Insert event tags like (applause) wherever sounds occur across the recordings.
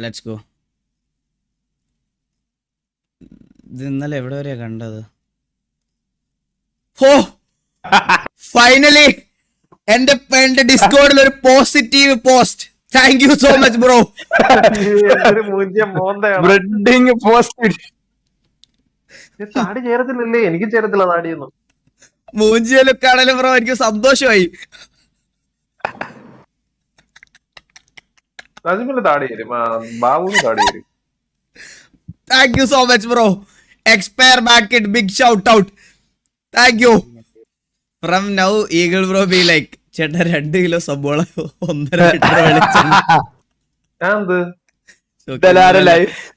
Let's go ഇത് ഇന്നലെ എവിടെ വരെയാ കണ്ടത്? ഹോ! ഫൈനലി എന്റെ എന്റെ ഡിസ്കോഡിൽ ഒരു positive post thank you so much bro ബ്രെഡിങ് post ഇത് താടി ചേരത്തില്ലല്ലേ? എനിക്ക് ചേരത്തില്ല താടിയൊന്നും. മൂഞ്ചിയ ലുക്കാണല്ലോ ബ്രോ എനിക്ക് സന്തോഷമായി. നജിമിന് താടി ആ, ബാബുവിന് താടി ചേരും thank you so much bro expire market big shout out thank you from now eagle bro B like ചേട്ടാ രണ്ട് കിലോ സബോള ഒന്നര (laughs) ലിറ്റർ വെളിച്ചെണ്ണ.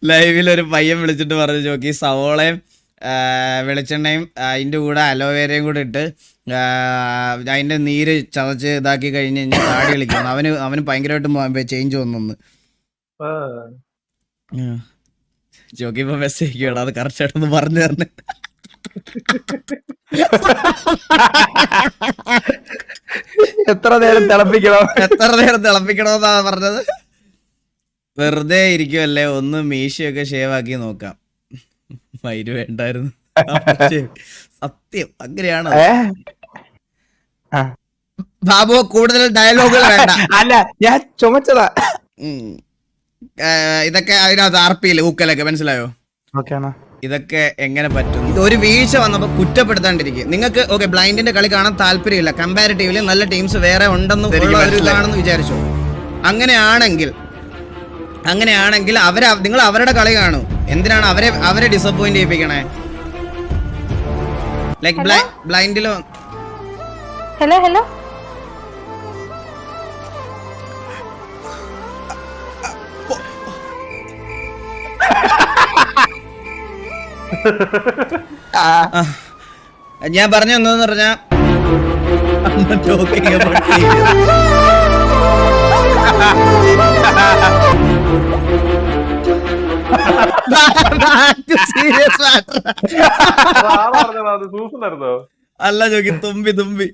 ലൈവിൽ ഒരു പയ്യൻ വിളിച്ചിട്ട് പറഞ്ഞു ചോക്കി സവോളയും വെളിച്ചെണ്ണയും അതിന്റെ കൂടെ അലോവേരയും കൂടെ ഇട്ട് ആ, അതിന്റെ നീര് ചതച്ച് ഇതാക്കി കഴിഞ്ഞ് കഴിഞ്ഞാൽ താടി കളിക്കണം അവന് അവന് ഭയങ്കരമായിട്ട് ചേഞ്ച് വന്നു ആ, ജോക്കി ഇപ്പൊ മെസ്സേജ് അത് കറക്റ്റ് ആയിട്ടൊന്ന് പറഞ്ഞു തരണേ. എത്ര നേരം തിളപ്പിക്കണം? എത്ര നേരം തിളപ്പിക്കണമെന്നാ പറഞ്ഞത്? വെറുതെ ഇരിക്കുമല്ലേ ഒന്ന് മീശയൊക്കെ ഷേവ് ആക്കി നോക്കാം. വൈര് വേണ്ടായിരുന്നു. സത്യം. അങ്ങനെയാണ്. ബാബു കൂടുതൽ ഡയലോഗുകൾ വേണ്ട. (laughs) അല്ല ഞാൻ ചുമച്ചതാ. ഇതൊക്കെ അതിനകത്ത് ആർപ്പിയില്ല? ഊക്കലൊക്കെ. മനസ്സിലായോ? ഇതൊക്കെ എങ്ങനെ പറ്റും ഇത് ഒരു വീഴ്ച വന്നപ്പോൾ കുറ്റപ്പെടുത്താണ്ടിരിക്കും നിങ്ങൾക്ക് ഓക്കെ ബ്ലൈൻഡിന്റെ കളി കാണാൻ താല്പര്യമില്ല. കമ്പാരിറ്റീവ്ലി നല്ല ടീംസ് വേറെ ഉണ്ടെന്ന് ഇതാണെന്ന് വിചാരിച്ചു. അങ്ങനെയാണെങ്കിൽ അങ്ങനെയാണെങ്കിൽ അവരെ നിങ്ങൾ അവരുടെ കളി കാണൂ. എന്തിനാണ് അവരെ അവരെ ഡിസപ്പോയിന്റ് ചെയ്യിപ്പിക്കണേ? ലൈക്ക് ബ്ലൈൻഡിലോ ഹലോ ഹലോ ഞാൻ പറഞ്ഞു എന്താന്ന് പറഞ്ഞാ I'm (laughs) സൂസനായിരുന്നോ അല്ല ചോക്കി തുമ്പി തുമ്പി.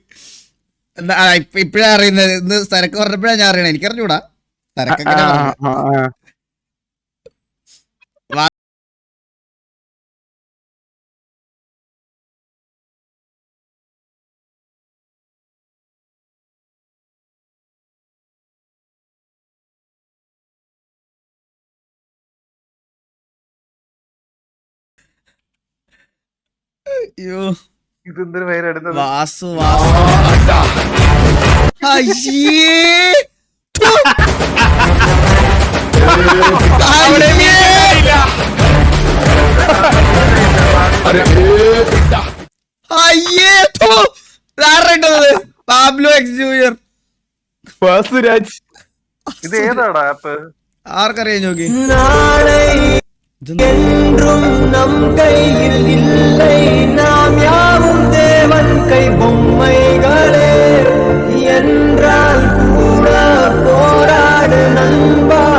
ഇപ്പഴാ അറിയുന്നത്. ഇന്ന് തിരക്ക് പറഞ്ഞപ്പോഴാ ഞാൻ അറിയണേ. എനിക്കറിഞ്ഞൂടാ. സരക്ക് അയ്യോ ഇതെന്തൊരു പേരെടുത്തത് വാസു വാസു അയ്യേ ഥു. അയ്യേ. അയ്യേ ഥു. ഇതാരാ ഇട്ടത്? പാബ്ലോ എക്സ് ജൂനിയർ വാസുരാജ് ഇത് ഏതാടാ ആപ്പ് ആർക്കറിയാം നോക്കി என்றும் நம் கையில் இல்லை. நாம் யாவும் தேவன் கை பொம்மைகளே. என்றால் கூட போராடு நண்பா.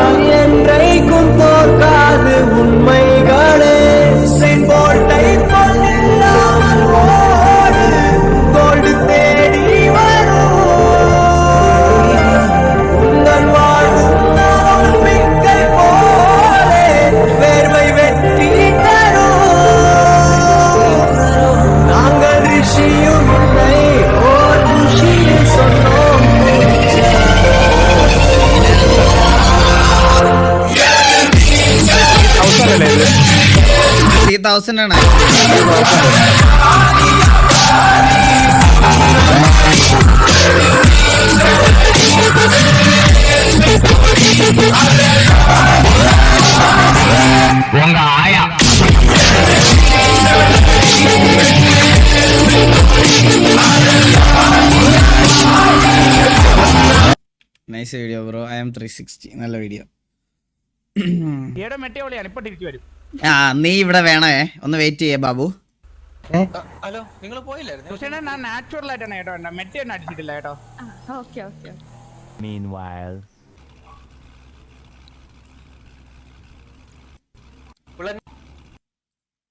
തൗസൻഡ് ആണ്. Nice video bro I M three sixty നല്ല വീഡിയോ മെട്ടിയോളിയാണ് ഇപ്പൊ തിരിച്ചു വരും. ആ നീ ഇവിടെ വേണേ. ഒന്ന് വെയിറ്റ് ചെയ്യേ ബാബു. പക്ഷേ ഞാൻ നാച്ചുറൽ ആയിട്ടാണ് കേട്ടോ. ഒന്നും അടിച്ചിട്ടില്ല കേട്ടോ. ഓക്കെ ഓക്കെ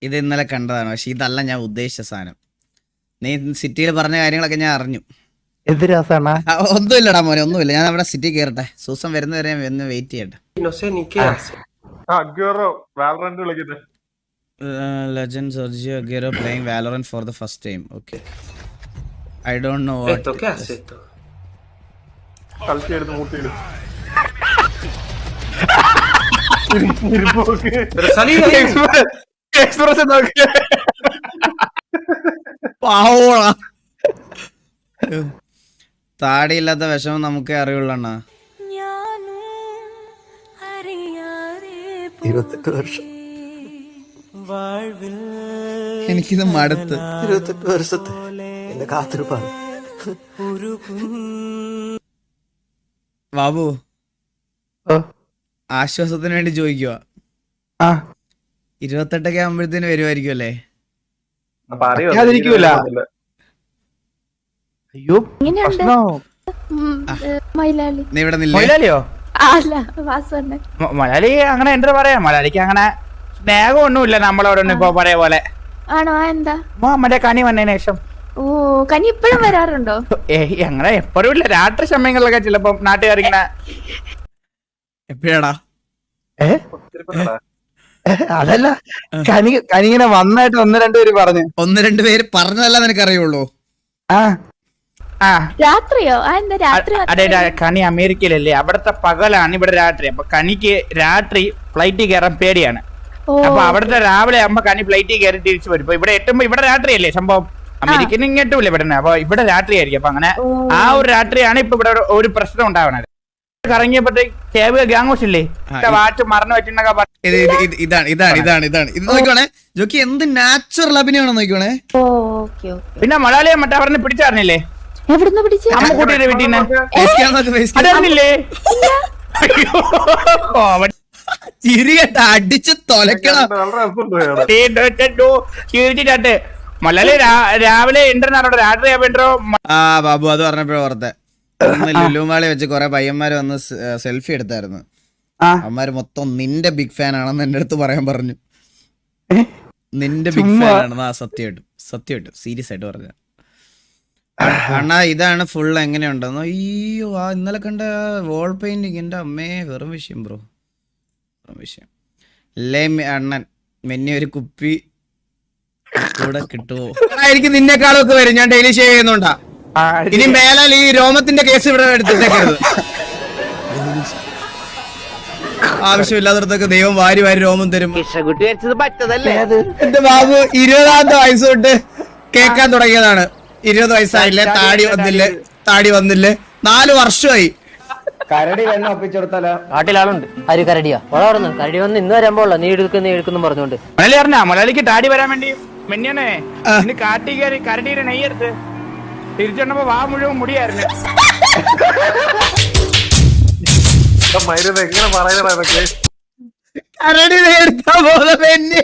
ഇത് ഇന്നലെ കണ്ടതാണ്. പക്ഷെ ഇതല്ല ഞാൻ ഉദ്ദേശിച്ച സാധനം. നീ സിറ്റിയിൽ പറഞ്ഞ കാര്യങ്ങളൊക്കെ ഞാൻ അറിഞ്ഞു. എന്ത് രസാണ് ഒന്നുമില്ലടാ മോനെ ഒന്നുമില്ല. ഞാൻ അവിടെ സിറ്റി കയറട്ടെ. സൂസം വരുന്നവരെ വെയിറ്റ് ചെയ്യട്ടെ. Legend Sergio playing for the first time okay I don't know പാവോളാ. താടിയില്ലാത്ത വിഷമം നമുക്കേ അറിയുള്ളണ്ണ ഇരുപത്തെട്ട് വർഷം. എനിക്കിത് മടുത്ത്. ഇരുപത്തെട്ട് വർഷത്തെ എന്റെ കാത്തിരിപ്പാണ്. ബാബു. ആശ്വാസത്തിന് വേണ്ടി ചോദിക്കുക ആ. ഇരുപത്തെട്ടൊക്കെ ആകുമ്പോഴത്തേന് വരുമായിരിക്കും അല്ലേ. അയ്യോ എങ്ങനെയുണ്ട്? മലയാളി അങ്ങനെ എന്റെ പറയാ? മലയാളിക്ക് അങ്ങനെ സ്നേഹമൊന്നുമില്ല നമ്മളോടൊന്നും ഇപ്പൊ പറയ പോലെ. ആണോ? എന്താ? മറ്റേ കനി വന്നതിന് ശേഷം. ഓ കനി ഇപ്പഴും വരാറുണ്ടോ? ഏയ് അങ്ങനെ എപ്പോഴും ഇല്ല. രാത്രി സമയങ്ങളിലൊക്കെ ചിലപ്പോ നാട്ടുകാരിങ്ങനെ എപ്പോഴാടാ? അതല്ല. കനി കനിങ്ങനെ വന്നായിട്ട് ഒന്ന് രണ്ടുപേര് പറഞ്ഞു. ഒന്ന് രണ്ട് പേര് പറഞ്ഞതല്ല നിനക്ക് അറിയുള്ളൂ ആ ആ. രാത്രിയോ? ആ എന്താ രാത്രി അതെ കനി അമേരിക്കയിലല്ലേ. അവിടുത്തെ പകലാണ് ഇവിടെ രാത്രി. അപ്പൊ കണിക്ക് രാത്രി ഫ്ലൈറ്റിൽ കയറാൻ പേടിയാണ്. അപ്പൊ അവിടുത്തെ രാവിലെ ആകുമ്പോ കണി ഫ്ലൈറ്റിൽ കയറി തിരിച്ചു വരും. ഇപ്പൊ ഇവിടെ എത്തുമ്പോ ഇവിടെ രാത്രിയല്ലേ സംഭവം? അമേരിക്കന് ഇങ്ങോട്ടുമില്ല ഇവിടെ? അപ്പൊ ഇവിടെ രാത്രി രാത്രിയായിരിക്കും. അപ്പൊ അങ്ങനെ ആ ഒരു രാത്രിയാണ് ഇപ്പൊ ഇവിടെ ഒരു- പ്രശ്നം ഉണ്ടാവണത്. കറങ്ങിയപ്പോഴത്തേക്ക് കേവ് ഗ്യാങ്ങോസ് ഇല്ലേ? വാച്ച് മറന്നു ഇതാണ് ഇതാണ് ഇതാണ് ഇതാണ്. ഇത് ജോക്കി എന്ത് നാച്ചുറൽ അഭിനയമാണോ പിന്നെ മലയാളിയെ മറ്റേ പറഞ്ഞ് പിടിച്ചറിഞ്ഞില്ലേ? എവിടുന്ന് പിടിച്ചു? അമ്മക്കുട്ടിയുടെ വീട്ടിൽ അതറിഞ്ഞില്ലേ. ചിരി കേട്ട അടിച്ച് തൊലക്കണം ചിരിച്ചിട്ട് മലയാളി രാവിലെ ഉണ്ടെന്നാണോ രാത്രി ആവേണ്ടോ ആ ബാബു അത് പറഞ്ഞപ്പോഴേ ഓർത്തെ. ലുലുമാളി വെച്ച് കുറെ പയ്യന്മാര് വന്ന് സെൽഫി എടുത്തായിരുന്നു. അമ്മമാര് മൊത്തം നിന്റെ ബിഗ് ഫാൻ ആണെന്ന് എന്റെ അടുത്ത് പറയാൻ പറഞ്ഞു. നിന്റെ ബിഗ് ഫാൻ ആണെന്ന് ആ സത്യമായിട്ടും സത്യമായിട്ടും സീരിയസ് ആയിട്ട് പറഞ്ഞു. അണ്ണാ ഇതാണ് ഫുൾ എങ്ങനെയുണ്ടെന്നോ. അയ്യോ ആ ഇന്നലെ കണ്ട വോൾ പെയിന്റിങ് എന്റെ അമ്മേ വെറും വിഷയം ബ്രോ വെറും വിഷയം. അല്ലേ അണ്ണൻ മെന്നെ ഒരു കുപ്പി കൂടെ കിട്ടുമോ എനിക്ക് നിന്നെക്കാളും ഒക്കെ വരും. ഞാൻ ഡെയിലി ഷെയർ ചെയ്യുന്നുണ്ടാ. ഇനി മേലാൽ ഈ രോമത്തിന്റെ കേസ് ഇവിടെ എടുത്തിട്ടേക്കരുത് ആവശ്യമില്ലാത്തടത്തൊക്കെ ദൈവം വാരി വാരി രോമം തരും. എന്റെ ബാബു ഇരുപതാമത്തെ വയസ്സ് തൊട്ട് കേൾക്കാൻ തുടങ്ങിയതാണ്. ഇരുപത് വയസ്സായില്ലേ? താടി വന്നില്ലേ? താടി വന്നില്ലേ? നാല് വർഷമായി. നാട്ടിലാളുണ്ട്. ആര് കരടിയാ? വളർന്നു കരടി വന്ന് ഇന്ന് വരാൻ പോള നീ എടുക്കുന്ന നീ എടുക്കുന്നു പറഞ്ഞോണ്ട് മലയാളി പറഞ്ഞ? മലയാളിക്ക് താടി വരാൻ വേണ്ടി മെന്യനെ കാട്ടി കയറി കരടിയുടെ നെയ്യെടുത്ത് തിരിച്ചെണ്ണപ്പോ വാ മുഴുവൻ മുടിയായിരുന്നു. മരുന്ന് എങ്ങനെ പറയണടാ ഇതൊക്കെ? കരടി പോലെ തന്നെ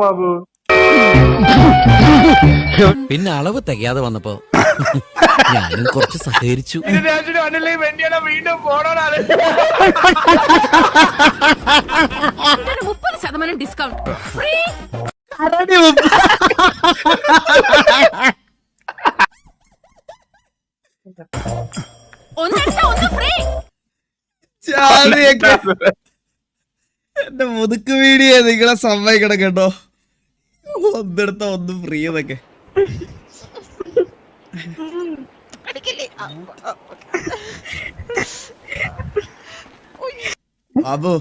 ബാബു. പിന്നെ അളവ് തികയാതെ വന്നപ്പോ ഞാനും കുറച്ച് സഹകരിച്ചു. മുപ്പത് ശതമാനം ഡിസ്കൗണ്ട് ഫ്രീ. ഒന്നെടുത്ത ഒന്ന് ഫ്രീ ചാറിയൊക്കെ എന്റെ മുതുക്ക് വീടിയെ നിങ്ങളെ സമ്മതിക്കണം കേട്ടോ. ഒന്നെടുത്ത ഒന്ന് ഫ്രീ എന്നൊക്കെ. ബാബു.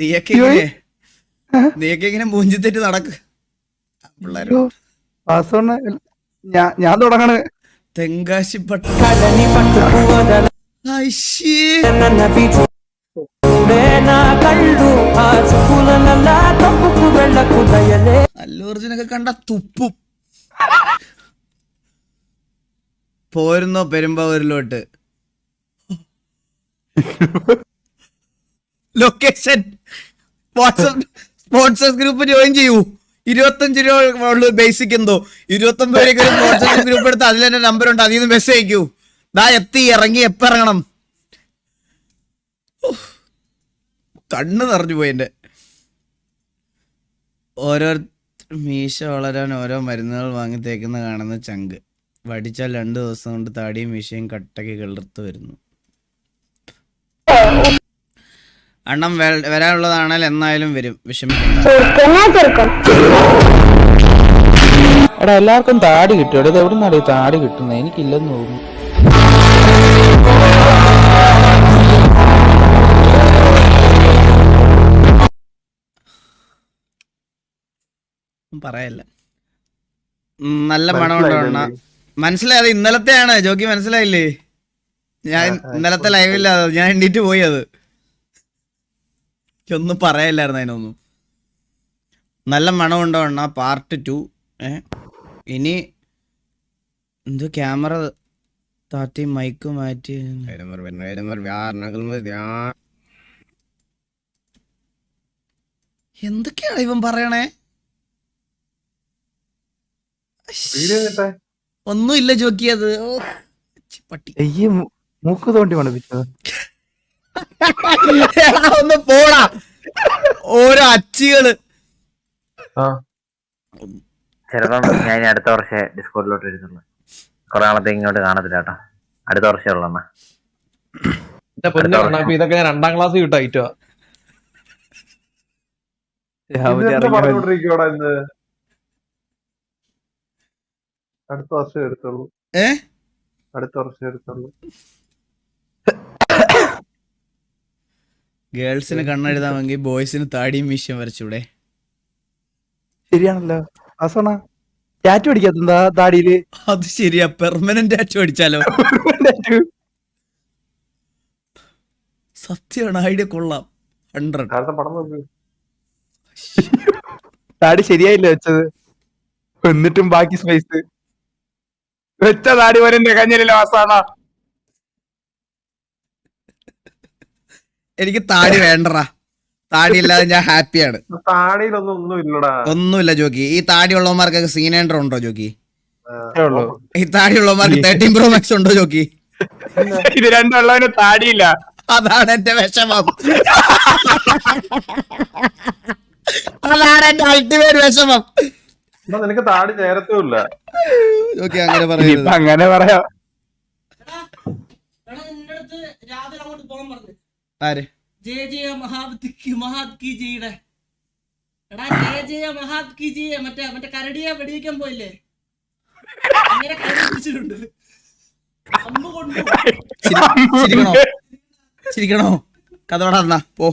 നീയൊക്കെ നീയൊക്കെ ഇങ്ങനെ മൂഞ്ചി തെറ്റ് നടക്ക് ഞാൻ തുടങ്ങണേ. തെങ്കാശി പട്ടണി പട്ടു ನನ್ನ കണ്ട തുപ്പും. പോരുന്നോ പെരുമ്പാവൂരിലോട്ട് location WhatsApp sponsors group join ചെയ്യൂ. ഇരുപത്തഞ്ച് രൂപ ഉള്ളു ബേസിക് എന്തോ. ഇരുപത്തൊമ്പത് വാട്സപ്പ് ഗ്രൂപ്പ് എടുത്ത് അതിൽ തന്നെ നമ്പർ ഉണ്ട്. അതിൽ നിന്ന് മെസ്സേജ് അയക്കൂ. ദാ എത്തി ഇറങ്ങി എപ്പ ഇറങ്ങണം കണ്ണ് നിറഞ്ഞു പോയി എന്റെ. ഓരോ മീശ വളരാൻ ഓരോ മരുന്നുകൾ വാങ്ങി തേക്കുന്ന കാണുന്ന ചങ്ക്. വടിച്ചാൽ രണ്ട് ദിവസം കൊണ്ട് താടിയും മീശയും കട്ടയ്ക്ക് കിളിർത്ത് വരുന്നു. അണ്ണം വരാനുള്ളതാണേൽ എന്നായാലും വരും. വിഷമിക്കണ്ട. എടാ എല്ലാവർക്കും താടി കിട്ടും. എവിടെ നിന്നാണ് താടി കിട്ടുന്നത്? എനിക്കില്ലെന്ന് തോന്നുന്നു. പറയല്ല. നല്ല മണമുണ്ട് മനസ്സിലായത് ഇന്നലത്തെ മനസ്സിലായത് ഇന്നലത്തെയാണ്. ജോക്കി മനസ്സിലായില്ലേ? ഞാൻ ഇന്നലത്തെ ലൈവില്ല ഞാൻ എണ്ണീറ്റ് പോയി അത്. ഒന്നും പറയല്ലായിരുന്നു അതിനൊന്നും. നല്ല മണമുണ്ടോ അണ്ണ? പാർട്ട് ടു ഏ? ഇനി എന്തോ ക്യാമറ താത്തി മൈക്ക് മാറ്റി. എന്തൊക്കെയാണ് ഇവൻ പറയണേ? ഒന്നുമില്ല ജോക്കി അത് പട്ടി. ഈ മൂക്ക് തോണ്ടി മണപ്പിച്ചത് ഒന്ന് പോടാ. ഓരോ അച്ചികൾ. ആ. ചിലപ്പം ഞാൻ അടുത്ത വർഷം ഡിസ്കോഡിലോട്ട് വരുന്നുള്ളൂ. കൊറേ നാളത്തെ ഇങ്ങോട്ട് കാണത്തില്ല കേട്ടോ. അടുത്ത വർഷം ഉള്ളണ്ണ ഇതൊക്കെ ഞാൻ രണ്ടാം ക്ലാസ് കിട്ടാ അടുത്ത വർഷം എടുത്തുള്ളൂ ഏ? അടുത്ത വർഷം എടുത്തുള്ളൂ ഗേൾസിന് കണ്ണെഴുതാമെങ്കിൽ ബോയ്സിന് താടിയും മീശയും വരച്ചൂടെ. ശരിയാണല്ലോ. അസോണ ടാറ്റു അടിക്കാത്തന്താ താടിയിൽ? അത് ശരിയാ പെർമനന്റ് ടാറ്റു അടിച്ചാലോ സത്യമാണ് ഐഡിയ കൊള്ളാം. ഹൺഡ്രഡ്. കാലത്തെ പടം നോക്ക്. താടി ശരിയായില്ല വെച്ചത്? എന്നിട്ടും ബാക്കി സ്പേസ് വെച്ച താടി വരെ തികഞ്ഞില്ല അവസാന എനിക്ക് താടി വേണ്ടടാ. താടി ഇല്ലാതെ ഞാൻ ഹാപ്പിയാണ്. താടിയിലൊന്നും ഒന്നും ഇല്ലടാ ഒന്നുമില്ല ജോക്കി. ഈ താടി ഉള്ളവന്മാർക്കൊക്കെ സീനേണ്ടർ ഉണ്ടോ ജോക്കി? ഉള്ളൂ. ഈ താടി ഉള്ളവന്മാർക്ക് തേർട്ടീൻ പ്രോ മാക്സ് ഉണ്ടോ ജോക്കി? ഇത് രണ്ടുള്ളവന് താടിയില്ല. അതാണ് എന്റെ വിഷമം. അതാണ് എന്റെ അൾട്ടിമേറ്റ് വിഷമം. നിനക്ക് താടി ചേരത്തുമില്ല അങ്ങനെ പറയാം അങ്ങനെ പറയാം. ആര് ജയ ജയ മഹാബുദ്ധിക്ക് മഹാത് കി ജയുടെ എടാ ജയ ജയ മഹാത് കി ജയ മറ്റേ മറ്റേ കരടിയെ വെടിവെക്കാൻ പോയില്ലേ? അങ്ങനെ കരടി പിടിച്ചിട്ടുണ്ട് അമ്പ് കൊണ്ടു ചിരി- ചിരിക്കണോ? ചിരിക്കണോ? കഥ എന്നാ. പോ.